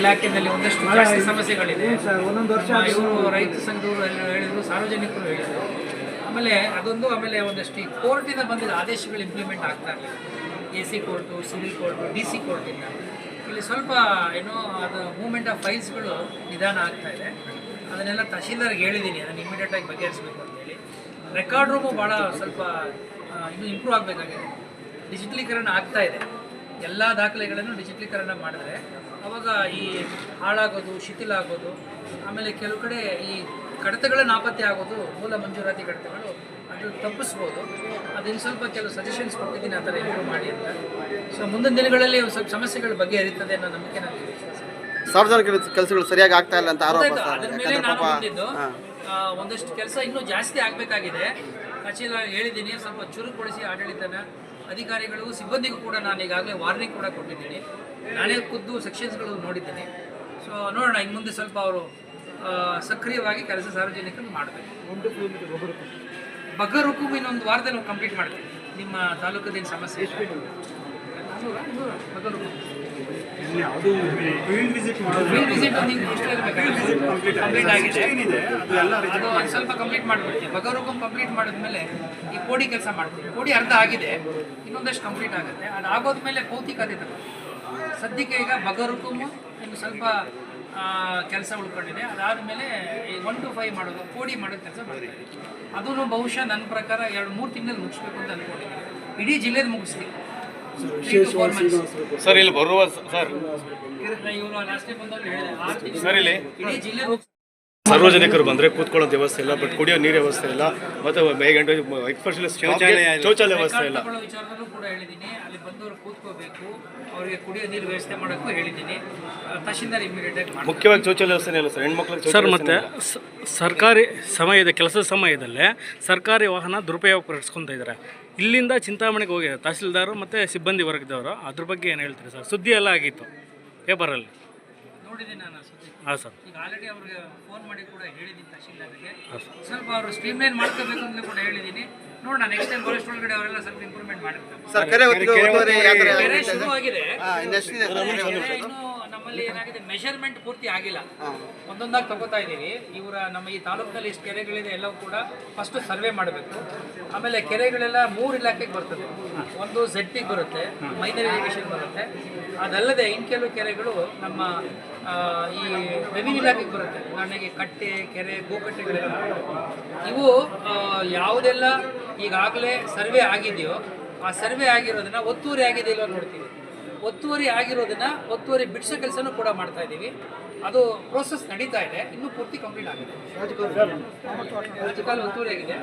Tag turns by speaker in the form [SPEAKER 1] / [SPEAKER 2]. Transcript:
[SPEAKER 1] ಇಲಾಖೆಯಲ್ಲಿ ಒಂದಷ್ಟು ಜಾಸ್ತಿ ಸಮಸ್ಯೆಗಳಿದೆ.
[SPEAKER 2] ಸರ್ ಒಂದೊಂದು ವರ್ಷ
[SPEAKER 1] ರೈತ ಸಂಘದವರು ಹೇಳಿದ್ರು ಸಾರ್ವಜನಿಕರು ಹೇಳಿದ್ರು. ಆಮೇಲೆ ಅದೊಂದು ಆಮೇಲೆ ಒಂದಷ್ಟು ಈ ಕೋರ್ಟಿಂದ ಬಂದಿದ್ದ ಆದೇಶಗಳು ಇಂಪ್ಲಿಮೆಂಟ್ ಆಗ್ತಾ ಇರಲಿಲ್ಲ A C court civil court D C ಕೋರ್ಟಿಂದ. ಇಲ್ಲಿ ಸ್ವಲ್ಪ ಏನೋ ಅದು ಮೂವ್ಮೆಂಟ್ ಆಫ್ ಫೈಲ್ಸ್ಗಳು ನಿಧಾನ ಆಗ್ತಾ ಇದೆ. ಅದನ್ನೆಲ್ಲ ತಹಶೀಲ್ದಾರ್ಗೆ ಹೇಳಿದ್ದೀನಿ ಅದನ್ನು ಇಮಿಡಿಯೇಟಾಗಿ ಬಗೆಹರಿಸಬೇಕು ಅಂತೇಳಿ ರೆಕಾರ್ಡ್ ರೂಮು ಭಾಳ ಸ್ವಲ್ಪ ಇನ್ನೂ ಇಂಪ್ರೂವ್ ಆಗಬೇಕಾಗಿದೆ. ಡಿಜಿಟಲೀಕರಣ ಆಗ್ತಾ ಇದೆ. ಎಲ್ಲ ದಾಖಲೆಗಳನ್ನು ಡಿಜಿಟಲೀಕರಣ ಮಾಡಿದ್ರೆ ಅವಾಗ ಈ ಹಾಳಾಗೋದು ಶಿಥಿಲ ಆಗೋದು ಆಮೇಲೆ ಕೆಲವು ಕಡೆ ಈ ಕಡತಗಳ ನಾಪತ್ತೆ ಆಗೋದು ಮೂಲ ಮಂಜೂರಾತಿ ಕಡತಗಳು ಅದು ತಪ್ಪಿಸ್ಬೋದು ಅದಿನ್ನು ಸ್ವಲ್ಪ ಕೆಲವು ಸಜೆಷನ್ಸ್ ಕೊಟ್ಟಿದ್ದೀನಿ ಆ ಥರ ಇಂಪ್ರೂವ್ ಮಾಡಿ ಅಂತ ಸೊ ಮುಂದಿನ ದಿನಗಳಲ್ಲಿ ಸ್ವಲ್ಪ ಸಮಸ್ಯೆಗಳು ಬಗ್ಗೆ ಹರಿತದೆ ಅನ್ನೋ ನಂಬಿಕೆ ನನಗೆ ವಿಶ್ವಾಸ.
[SPEAKER 3] ಸಾರ್ವಜನಿಕ ಕೆಲಸಗಳು ಸರಿಯಾಗಿ ಆಗ್ತಾ ಇಲ್ಲ ಅಂತ ಆರೋಪ
[SPEAKER 1] ಗೊತ್ತಾಯ್ತಾ?
[SPEAKER 3] ಸರ್
[SPEAKER 1] ಅದ್ರ ಮೇಲೆ ನಾನು ಬಂದಿದ್ದು ಆ, ಒಂದಷ್ಟು ಕೆಲಸ ಇನ್ನೂ ಜಾಸ್ತಿ ಆಗಬೇಕಾಗಿದೆ ಕಚೇರಿ ಹೇಳಿದ್ದೀನಿ ಸ್ವಲ್ಪ ಚುರುಕುಗೊಳಿಸಿ ಆಡಳಿತನ ಅಧಿಕಾರಿಗಳಿಗೂ ಸಿಬ್ಬಂದಿಗೂ ಕೂಡ ನಾನು ಈಗಾಗಲೇ ವಾರ್ನಿಂಗ್ ಕೂಡ ಕೊಟ್ಟಿದ್ದೀನಿ. ನಾನೇ ಖುದ್ದು ಸೆಕ್ಷನ್ಸ್ಗಳು ನೋಡಿದ್ದೀನಿ. ಸೊ ನೋಡೋಣ ಇನ್ನು ಮುಂದೆ ಸ್ವಲ್ಪ ಅವರು ಸಕ್ರಿಯವಾಗಿ ಕೆಲಸ ಸಾರ್ವಜನಿಕರು ಮಾಡಬೇಕು.
[SPEAKER 2] ಒಂದು ಕಿಲೋಮೀಟರ್
[SPEAKER 1] ಬಗರುಕು. ಹುಕುಮ್ ಇನ್ನೊಂದು ವಾರದಲ್ಲಿ ನಾವು ಕಂಪ್ಲೀಟ್ ಮಾಡ್ತೀವಿ ನಿಮ್ಮ ತಾಲೂಕದೇನು ಸಮಸ್ಯೆ ನಾನ್ನೂರಾ?
[SPEAKER 2] ಅದು ಫೀಲ್ಡ್ ವಿಸಿಟ್ ಮಾಡೋದು?
[SPEAKER 1] ಫೀಲ್ಡ್ ವಿಸಿಟ್ ಒಂದು ಇನ್ನು ಎಷ್ಟು ಇರಬೇಕು ಕಂಪ್ಲೀಟ್ ಆಗಿದೆ.
[SPEAKER 2] ಏನಿದೆ
[SPEAKER 1] ಅದು ಒಂದು ಸ್ವಲ್ಪ ಕಂಪ್ಲೀಟ್ ಮಾಡಿಬಿಡ್ತೀವಿ ಬಗರುಕಂ ಕಂಪ್ಲೀಟ್ ಮಾಡಿದ್ಮೇಲೆ ಈ ಕೋಡಿ ಕೆಲಸ ಮಾಡ್ತೀವಿ ಕೋಡಿ ಅರ್ಧ ಆಗಿದೆ. ಇನ್ನೊಂದಷ್ಟು ಕಂಪ್ಲೀಟ್ ಆಗುತ್ತೆ. ಅದು ಆಗೋದ್ಮೇಲೆ ಭೌತಿಕತೆ ತಗೊಳ್ಳಿ ಸದ್ಯಕ್ಕೆ ಈಗ ಬಗರುಕುಮು ಇನ್ನು ಸ್ವಲ್ಪ ಕೆಲಸ ಉಳ್ಕೊಂಡಿದೆ. ಅದಾದಮೇಲೆ ಈ ಒನ್ ಟು ಫೈವ್ ಮಾಡೋದು ಕೋಡಿ ಮಾಡೋದು ಕೆಲಸ ಮಾಡ್ತೀವಿ ಅದನ್ನು ಬಹುಶಃ ನನ್ನ ಪ್ರಕಾರ ಎರಡು ಮೂರು ತಿಂಗಳಲ್ಲಿ ಮುಗಿಸ್ಬೇಕು ಅಂತ ಅಂದ್ಕೊಂಡಿದ್ದೀನಿ ಇಡೀ ಜಿಲ್ಲೆದು ಮುಗಿಸ್ತೀವಿ
[SPEAKER 4] ಸರ್ ಇಲ್ಲಿ ಬರುವ ಸರ್ ಸರ್ ಇಲ್ಲಿ
[SPEAKER 1] ಇಡೀ ಜಿಲ್ಲೆ ಮುಗಿಸ್
[SPEAKER 4] ಸಾರ್ವಜನಿಕರು ಬಂದ್ರೆ ಕೂತ್ಕೊಳ್ಳೋದು ವ್ಯವಸ್ಥೆ ಇಲ್ಲ ಬಟ್ ಕುಡಿಯೋ ನೀರು ವ್ಯವಸ್ಥೆ ಇಲ್ಲ ಮತ್ತೆ ಗಂಟೆ ಎಕ್ಸ್ಪೆಷಲಿ ಶೌಚಾಲಯ ವ್ಯವಸ್ಥೆ ಇಲ್ಲ.
[SPEAKER 1] ತಗೊಳ್ಳೋ ವಿಚಾರದಲ್ಲೂ ಕೂಡ ಹೇಳಿದ್ದೀನಿ. ಅಲ್ಲಿ ಬಂದವರು ಕೂತ್ಕೋಬೇಕು. ಅವರಿಗೆ ಕುಡಿಯೋ ನೀರು ವ್ಯವಸ್ಥೆ ಮಾಡೋಕ್ಕೂ ಹೇಳಿದ್ದೀನಿ. ಆ, ತಹಶೀಲ್ದಾರ್ ಇಮಿಡಿಯೇಟ್ ಆಗಿ ಮಾಡ್ತಾರೆ.
[SPEAKER 4] ಮುಖ್ಯವಾಗಿ ಶೌಚಾಲಯ ವ್ಯವಸ್ಥೆ ಇಲ್ಲ ಸರ್ ಹೆಣ್ಮಕ್ಳು
[SPEAKER 5] ಸರ್ ಮತ್ತೆ ಸರ್ಕಾರಿ ಸಮಯದ ಕೆಲಸದ ಸಮಯದಲ್ಲೇ ಸರ್ಕಾರಿ ವಾಹನ ದುರುಪಯೋಗ ಪಡಿಸ್ಕೊತಾ ಇದ್ದಾರೆ ಇಲ್ಲಿಂದ ಚಿಂತಾಮಣಿಗೆ ಹೋಗಿದೆ ತಹಸೀಲ್ದಾರು ಮತ್ತು ಸಿಬ್ಬಂದಿ ವರ್ಗದವರು ಅದ್ರ ಬಗ್ಗೆ ಏನು ಹೇಳ್ತೀರಿ ಸರ್? ಸುದ್ದಿ ಎಲ್ಲ ಆಗಿತ್ತು ಪೇಪರಲ್ಲಿ.
[SPEAKER 1] ನೋಡಿದ್ದೀನಿ ನಾನು ಸುದ್ದಿ.
[SPEAKER 5] ಹಾಂ ಸರ್.
[SPEAKER 1] ಈಗ ಆಲ್ರೆಡಿ ಅವ್ರಿಗೆ ಫೋನ್ ಮಾಡಿ ಕೂಡ ಹೇಳಿದ್ದೀನಿ ತಹಶೀಲ್ದಾರ್ಗೆ. ಸ್ವಲ್ಪ ಅವರು ಸ್ಟ್ರೀಮ್ಲೈನ್ ಮಾಡ್ಕೋಬೇಕು ಅಂತ ಕೂಡ ಹೇಳಿದ್ದೀನಿ. ನೋಡೋಣ ನೆಕ್ಸ್ಟ್ ಟೈಮ್ ಫಾರೆಸ್ಟ್ ಒಳಗಡೆ ಅವರೆಲ್ಲ ಸ್ವಲ್ಪ ಇಂಪ್ರೂವ್ಮೆಂಟ್ ಮಾಡಿರ್ತಾರೆ
[SPEAKER 3] ಸರ್ ಕೆರೆ ಹೊತ್ತಿಗೆ ಒಂದೂವರೆ ಯಾವ ಥರ
[SPEAKER 1] ಕೆರೆ ಶುರು ಆಗಿದೆ.
[SPEAKER 3] ಹಾ, ಇನ್ನೆಷ್ಟಿದೆ ಸರ್?
[SPEAKER 1] ಕೆರೆ ಇನ್ನು ನಮ್ಮಲ್ಲಿ ಏನಾಗಿದೆ ಮೆಷರ್ಮೆಂಟ್ ಪೂರ್ತಿ ಆಗಿಲ್ಲ. ಒಂದೊಂದಾಗಿ ತಗೋತಾ ಇದ್ದೀವಿ. ಇವರ ನಮ್ಮ ಈ ತಾಲೂಕಿನಲ್ಲಿ ಎಷ್ಟು ಕೆರೆಗಳಿದೆ ಎಲ್ಲವೂ ಕೂಡ ಫಸ್ಟ್ ಸರ್ವೆ ಮಾಡಬೇಕು. ಆಮೇಲೆ ಕೆರೆಗಳೆಲ್ಲ ಮೂರು ಇಲಾಖೆಗೆ ಬರ್ತದೆ. ಒಂದು ಸೆಟ್ಟಿಗೆ ಬರುತ್ತೆ ಮೈನರ್ ಇರಿಗೇಷನ್ ಬರುತ್ತೆ. ಅದಲ್ಲದೆ ಇನ್ ಕೆಲವು ಕೆರೆಗಳು ನಮ್ಮ ಆ, ಈ ರೆವಿನ್ಯೂ ಇಲಾಖೆಗೆ ಬರುತ್ತೆ. ನನಗೆ ಕಟ್ಟೆ ಕೆರೆ ಗೋಕಟ್ಟೆಗಳೆಲ್ಲ. ಇವು ಆ, ಯಾವುದೆಲ್ಲ ಈಗಾಗಲೇ ಸರ್ವೆ ಆಗಿದೆಯೋ ಆ ಸರ್ವೆ ಆಗಿರೋದನ್ನ ಒತ್ತುವರಿ ಆಗಿದೆ ಇಲ್ವೋ ನೋಡ್ತೀವಿ. ಒತ್ತುವರಿ ಆಗಿರೋದನ್ನ ಒತ್ತುವರಿ ಬಿಡಿಸೋ ಕೆಲಸನೂ ಕೂಡ ಮಾಡ್ತಾ ಇದ್ದೀವಿ. ಅದು ಪ್ರೋಸೆಸ್ ನಡೀತಾ ಇದೆ ಇನ್ನೂ ಪೂರ್ತಿ ಕಂಪ್ಲೀಟ್ ಆಗಿದೆ. ರಾಜಕಾಲ ಒತ್ತುವರಿ ಆಗಿದೆ.